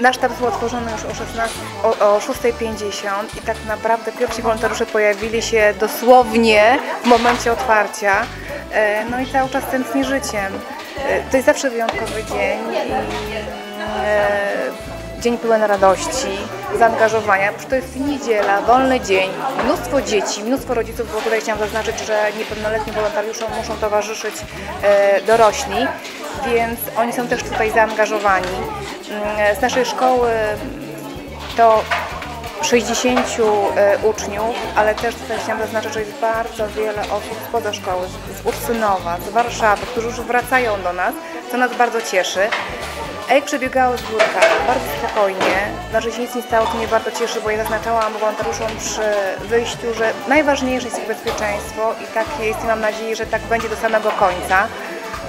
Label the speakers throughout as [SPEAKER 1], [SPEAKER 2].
[SPEAKER 1] Nasz sztab był otworzony już o, 16, o, o 6.50 i tak naprawdę pierwsi wolontariusze pojawili się dosłownie w momencie otwarcia. E, No i cały czas tętni życiem. E, To jest zawsze wyjątkowy dzień i e, dzień pełen radości, zaangażowania. To jest niedziela, wolny dzień, mnóstwo dzieci, mnóstwo rodziców, bo tutaj chciałam zaznaczyć, że niepełnoletnim wolontariuszom muszą towarzyszyć e, dorośli, więc oni są też tutaj zaangażowani. Mm, Z naszej szkoły to 60 e, uczniów, ale też tutaj chciałam zaznaczyć, że jest bardzo wiele osób spoza szkoły, z Ursynowa, z Warszawy, którzy już wracają do nas, co nas bardzo cieszy. A jak przebiegały zbiórka? Bardzo spokojnie. Znaczy się nic nie stało, co mnie bardzo cieszy, bo ja zaznaczałam wolontariuszom przy wyjściu, że najważniejsze jest ich bezpieczeństwo i tak jest i mam nadzieję, że tak będzie do samego końca.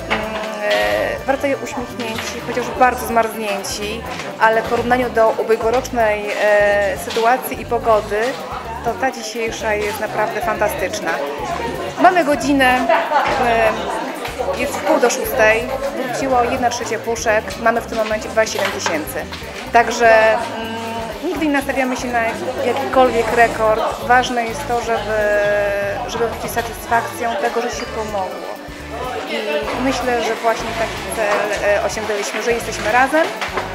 [SPEAKER 1] Mm, e, Wracają uśmiechnięci, chociaż bardzo zmarznięci, ale w porównaniu do ubiegłorocznej e, sytuacji i pogody, to ta dzisiejsza jest naprawdę fantastyczna. Mamy godzinę, e, jest w pół do szóstej, wróciło 1 trzecia puszek, mamy w tym momencie 27 tysięcy. Także mm, nigdy nie nastawiamy się na jakikolwiek rekord. Ważne jest to, żeby, żeby być satysfakcją tego, że się pomogło. I myślę, że właśnie taki cel e, osiągnęliśmy, że jesteśmy razem,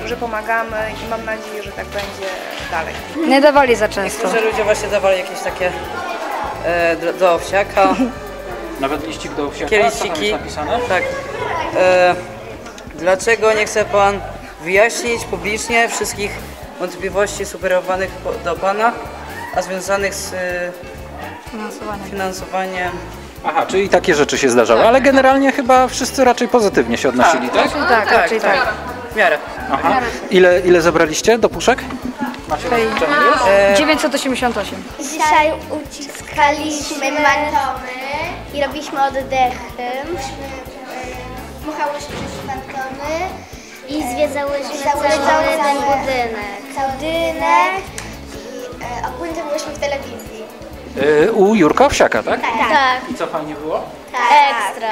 [SPEAKER 1] że pomagamy i mam nadzieję, że tak będzie dalej.
[SPEAKER 2] Nie dawali za często.
[SPEAKER 3] że ludzie właśnie dawali jakieś takie e, do, do owsiaka,
[SPEAKER 4] Nawet liścik do owsiaka, co tam
[SPEAKER 3] kieliściki.
[SPEAKER 4] jest napisane?
[SPEAKER 3] Tak. E, dlaczego nie chce Pan wyjaśnić publicznie wszystkich wątpliwości sugerowanych do Pana, a związanych z e,
[SPEAKER 2] Finansowanie.
[SPEAKER 3] finansowaniem?
[SPEAKER 4] Aha, czyli takie rzeczy się zdarzały, ale generalnie chyba wszyscy raczej pozytywnie się odnosili, tak?
[SPEAKER 2] Tak, raczej tak.
[SPEAKER 3] W miarę.
[SPEAKER 4] Aha. Ile, ile zebraliście do puszek? Macie rozliczone już?
[SPEAKER 2] 988.
[SPEAKER 5] Dzisiaj uciskaliśmy mantony i robiliśmy oddechy. Muchałyśmy przez mantony i zwiedzałyśmy cały ten budynek. Cały budynek i e, ogólnie byłyśmy w telewizji.
[SPEAKER 4] Y, u Jurka Owsiaka, tak?
[SPEAKER 5] Tak.
[SPEAKER 4] I co fajnie było?
[SPEAKER 5] Ekstra.